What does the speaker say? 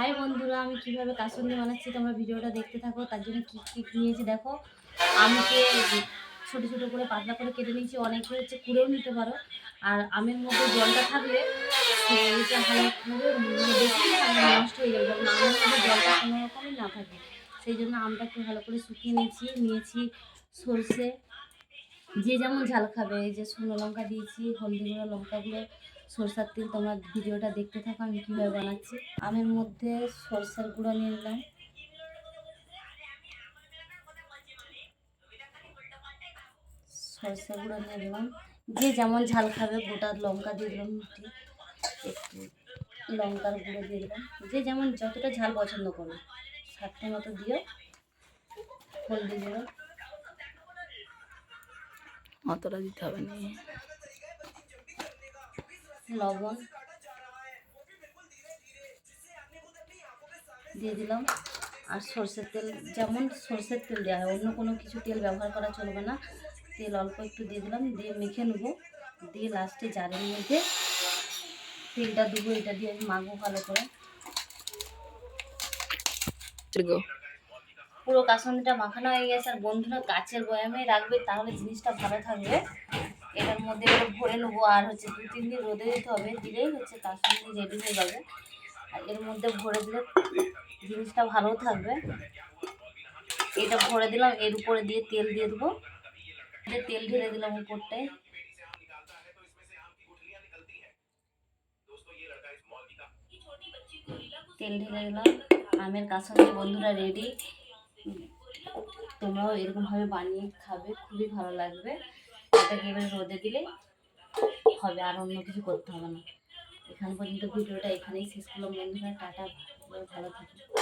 High বন্ধুরা, আমি কীভাবে কাসুন্দি বানাচ্ছি তোমরা ভিডিওটা দেখতে থাকো। তার জন্য কী কী নিয়েছি দেখো, আমকে ছোটো ছোটো করে পাতলা করে কেটে নিয়েছি, অনেকে হচ্ছে কুড়েও নিতে পারো। আর আমের মধ্যে জলটা থাকলে মানে থাকলে নষ্ট হয়ে যাবে। আমের মধ্যে জলটা কোনো রকমই না থাকে। সেই জন্য আমটা একটু ভালো করে শুকিয়ে নিয়েছি নিয়েছি সরষে যে যেমন ঝাল খাবে, এই যে শুকনো লঙ্কা দিয়েছি, হলদি গুঁড়ো লঙ্কা গুঁড়ো, সরষার তেল, তোমরা ভিডিওটা দেখতে থাকো, আমি কীভাবে বানাচ্ছি। আমের মধ্যে সরষের গুঁড়ো নিয়ে নিলাম। সরষের গুঁড়ো নিয়ে দিলাম যে যেমন ঝাল খাবে, গোটা লঙ্কা দিয়ে দিলাম একটু একটু লঙ্কার গুঁড়ো দিয়ে দিলাম। যে যেমন যতটা ঝাল পছন্দ করবে সাতটা মতো দিও, হলদি গুঁড়ো। অতটা দিতে হবে না। লবণ। দিয়ে দিলাম। আর সর্ষের তেল, যেমন সর্ষের তেল দেওয়া হয়, অন্য কোনো কিছু তেল ব্যবহার করা চলবে না। তেল অল্প একটু দিয়ে দিলাম, দিয়ে মেখে নেব। দিয়ে লাস্টে জারের মধ্যে তেলটা দেবো, এটা দিয়ে আমি মাখবো ভালো করে। পুরো কাসন্দিটা মাখানো হয়ে গেছে, আর বন্ধুরা কাচের বয়ামে রাখবে, তাহলে জিনিসটা ভালো থাকবে। এটার মধ্যে ভরে নেব, আর হচ্ছে দু, তিন দিন রোদে দিতে হবে, দিলেই হচ্ছে কাসন্দি রেডি হয়ে যাবে। আর এর মধ্যে ভরে দিলে জিনিসটা ভালো থাকবে। এটা ভরে দিলাম, এর উপরে দিয়ে তেল দিয়ে দেবো। তেল ঢেলে দিলাম উপরটায়। তেল ঢেলে দিলাম, আমের কাসন্দি বন্ধুরা রেডি তোমরাও এরকমভাবে বানিয়ে খাবে, খুবই ভালো লাগবে। এটাকে এবার রোদে দিলে হবে, আর অন্য কিছু করতে হবে না। এখান পর্যন্ত ভিডিওটা এখানেই শেষ করলাম। বন্ধুরা, টাটা